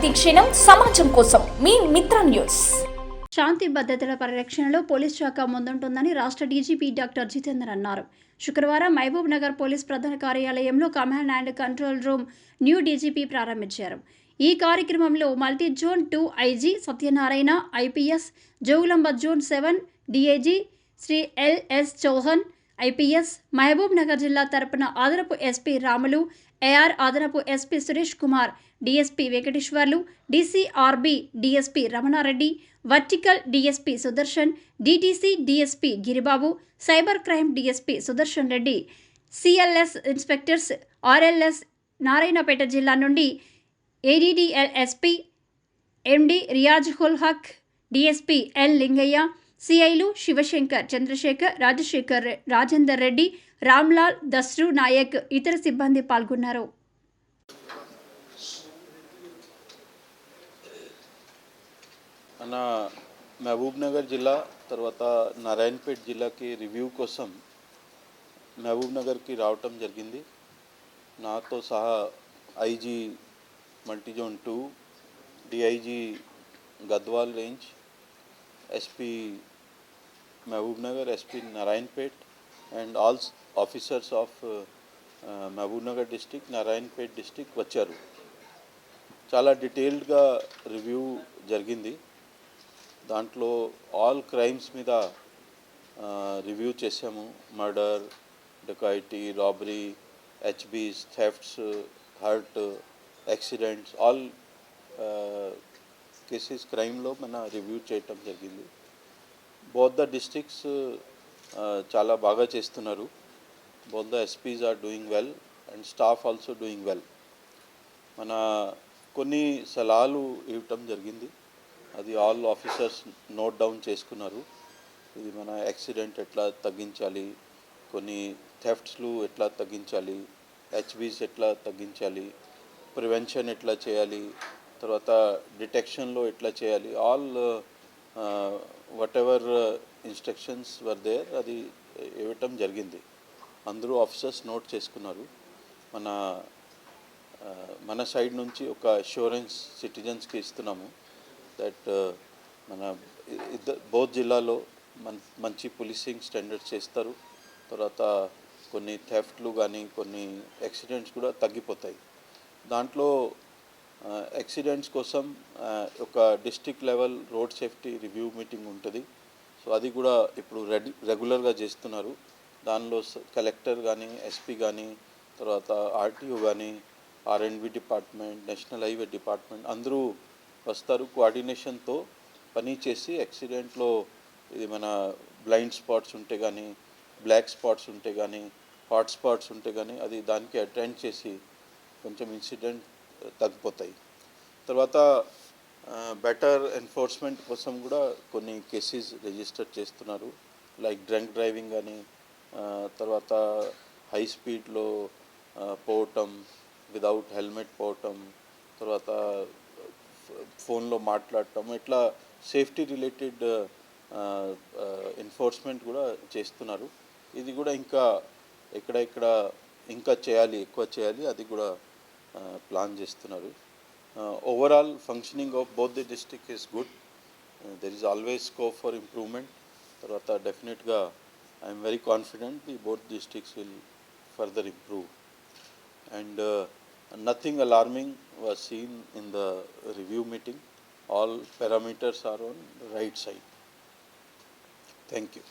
ప్రతిక్షణం సమాజం కోసం మీ మిత్ర న్యూస్. శాంతి భద్రతల పరిరక్షణలో పోలీస్ శాఖ ముందుంటుందని రాష్ట్ర డీజీపీ డాక్టర్ జితేందర్ అన్నారు. శుక్రవారం మహబూబ్ నగర్ పోలీస్ ప్రధాన కార్యాలయంలో command and control room new DGP ప్రారంభించారు. ఈ కార్యక్రమంలో multi zone two IG Satyanarayana IPS Jogulamba zone seven DIG Shri LS Chauhan IPS Mahabubnagar జిల్లా తరపున అదనపు ఎస్పీ రాములు ఏఆర్ అదనపు SP Suresh Kumar DSP Venkateswarlu DCRB DSP Ramana Reddy vertical DSP Sudarshan DTC DSP Giribabu cyber crime DSP Sudarshan Reddy CLS inspectors RLS Narayanpet జిల్లా నుండి ADDL SP MD Riaz ul Haq DSP L Lingaiah సిఐలు Shivashankar Chandrashekar Rajashekar Rajender Reddy Ramlal Dasru Nayak ఇతర సిబ్బంది పాల్గొన్నారు. అన్న మహబూబ్నగర్ జిల్లా తర్వాత నారాయణపేట్ జిల్లాకి review కోసం మహబూబ్నగర్కి రావటం జరిగింది. నాతో సహా IG multi zone two DIG Gadwal range SP Mahabubnagar SP Narayanpet and also officers of Mahabubnagar district Narayanpet district వచ్చారు. చాలా డీటెయిల్డ్గా రివ్యూ జరిగింది. దాంట్లో ఆల్ క్రైమ్స్ మీద రివ్యూ చేసాము murder dacoity robbery HBs thefts hurt accidents all cases క్రైమ్లో మన review చేయటం జరిగింది. బోత్ ద డిస్ట్రిక్ట్స్ చాలా బాగా చేస్తున్నారు. Both the SPs are doing well and staff also doing well మన కొన్ని సలహాలు ఇవ్వటం జరిగింది. అది ఆల్ ఆఫీసర్స్ నోట్ డౌన్ చేసుకున్నారు. ఇది మన యాక్సిడెంట్ ఎట్లా తగ్గించాలి కొన్ని థెఫ్ట్స్లు ఎట్లా తగ్గించాలి హెచ్బీస్ ఎట్లా తగ్గించాలి ప్రివెన్షన్ ఎట్లా చేయాలి తర్వాత డిటెక్షన్లో ఎట్లా చేయాలి all whatever instructions were there అది ఇవ్వటం జరిగింది. అందరూ ఆఫీసర్స్ నోట్ చేసుకున్నారు. మన మన సైడ్ నుంచి ఒక అష్యూరెన్స్ సిటిజన్స్కి ఇస్తున్నాము. దట్ uh, మన ఇద్దరు బోత్ జిల్లాలో మన్ మంచి పోలీసింగ్ స్టాండర్డ్స్ చేస్తారు. తర్వాత కొన్ని థెఫ్ట్లు కానీ కొన్ని యాక్సిడెంట్స్ కూడా తగ్గిపోతాయి. దాంట్లో యాక్సిడెంట్స్ కోసం ఒక district level road safety review meeting ఉంటుంది. సో అది కూడా ఇప్పుడు రెడ్ రెగ్యులర్గా చేస్తున్నారు. దానిలో కలెక్టర్ కానీ ఎస్పీ కానీ తర్వాత ఆర్టీఓ కానీ ఆర్ఎండ్బి డిపార్ట్మెంట్ నేషనల్ హైవే డిపార్ట్మెంట్ అందరూ వస్తారు. కోఆర్డినేషన్తో పని చేసి యాక్సిడెంట్లో ఇది మన బ్లైండ్ స్పాట్స్ ఉంటే కానీ బ్లాక్ స్పాట్స్ ఉంటే కానీ హాట్ స్పాట్స్ ఉంటే కానీ అది దానికి అటెండ్ చేసి కొంచెం ఇన్సిడెంట్ తగ్గిపోతాయి. తర్వాత బెటర్ ఎన్ఫోర్స్మెంట్ కోసం కూడా కొన్ని కేసెస్ రిజిస్టర్ చేస్తున్నారు. లైక్ డ్రంక్ డ్రైవింగ్ కానీ తర్వాత హై స్పీడ్లో పోవటం విదౌట్ హెల్మెట్ పోవటం తర్వాత ఫోన్లో మాట్లాడటం ఇట్లా సేఫ్టీ రిలేటెడ్ ఎన్ఫోర్స్మెంట్ కూడా చేస్తున్నారు. ఇది కూడా ఇంకా ఎక్కడెక్కడ ఇంకా చేయాలి ఎక్కువ చేయాలి అది కూడా ప్లాన్ చేస్తున్నారు. Overall functioning of both the district is good there is always scope for improvement తర్వాత డెఫినెట్గా I'm very confident the both districts will further improve and nothing alarming was seen in the review meeting all parameters are on right side thank you